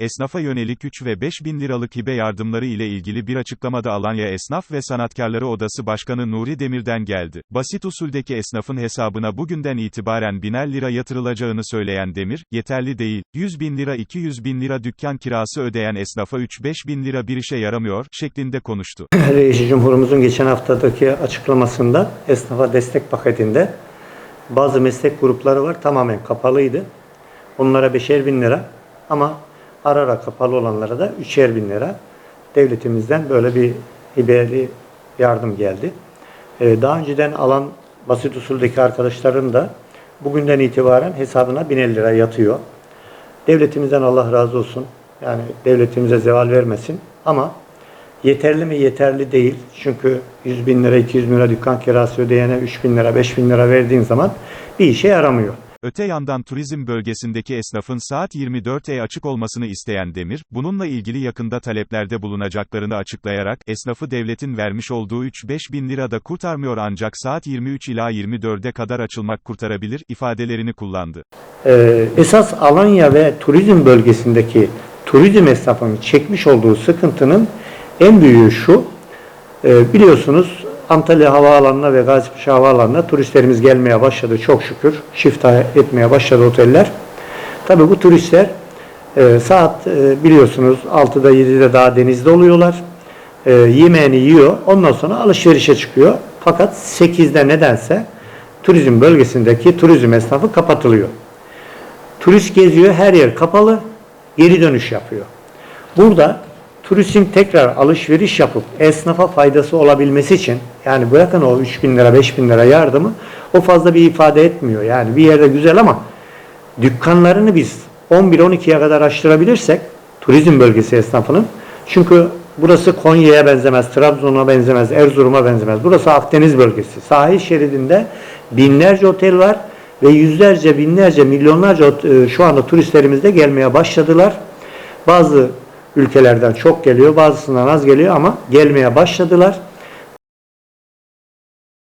Esnafa yönelik 3 ve 5 bin liralık hibe yardımları ile ilgili bir açıklamada Alanya Esnaf ve Sanatkarları Odası Başkanı Nuri Demir'den geldi. Basit usuldeki esnafın hesabına bugünden itibaren biner lira yatırılacağını söyleyen Demir, yeterli değil, 100 bin lira 200 bin lira dükkan kirası ödeyen esnafa 3-5 bin lira bir işe yaramıyor, şeklinde konuştu. Reis Cumhurumuzun geçen haftadaki açıklamasında esnafa destek paketinde bazı meslek grupları var tamamen kapalıydı. Onlara beşer bin lira ama ara ara kapalı olanlara da üçer bin lira devletimizden böyle bir hibeli yardım geldi. Ee, daha önceden alan basit usuldeki arkadaşların da bugünden itibaren hesabına 1050 lira yatıyor. Devletimizden Allah razı olsun. Yani devletimize zeval vermesin. Ama yeterli mi yeterli değil. Çünkü 100 bin lira 200 bin lira dükkan kirası ödeyene 3 bin lira 5 bin lira verdiğin zaman bir işe yaramıyor. Öte yandan turizm bölgesindeki esnafın saat 24'e açık olmasını isteyen Demir, bununla ilgili yakında taleplerde bulunacaklarını açıklayarak, esnafı devletin vermiş olduğu 3-5 bin lira da kurtarmıyor ancak saat 23 ila 24'e kadar açılmak kurtarabilir, ifadelerini kullandı. Ee, esas Alanya ve turizm bölgesindeki turizm esnafının çekmiş olduğu sıkıntının en büyüğü şu. Ee, biliyorsunuz Antalya Havaalanı'na ve Gazipaşa Havaalanı'na turistlerimiz gelmeye başladı çok şükür. Şifta etmeye başladı oteller. Tabii bu turistler e, saat e, biliyorsunuz 6'da 7'de daha denizde oluyorlar. E, yemeğini yiyor. Ondan sonra alışverişe çıkıyor. Fakat 8'de nedense turizm bölgesindeki turizm esnafı kapatılıyor. Turist geziyor, her yer kapalı, geri dönüş yapıyor. Burada turistin tekrar alışveriş yapıp esnafa faydası olabilmesi için, yani bırakın o 3 bin lira, 5 bin lira yardımı, o fazla bir ifade etmiyor. Yani bir yerde güzel ama dükkanlarını biz 11-12'ye kadar açtırabilirsek, turizm bölgesi esnafının, çünkü burası Konya'ya benzemez, Trabzon'a benzemez, Erzurum'a benzemez. Burası Akdeniz bölgesi. Sahil şeridinde binlerce otel var ve yüzlerce, binlerce, milyonlarca e, şu anda turistlerimiz de gelmeye başladılar. Bazı ülkelerden çok geliyor, bazısından az geliyor ama gelmeye başladılar.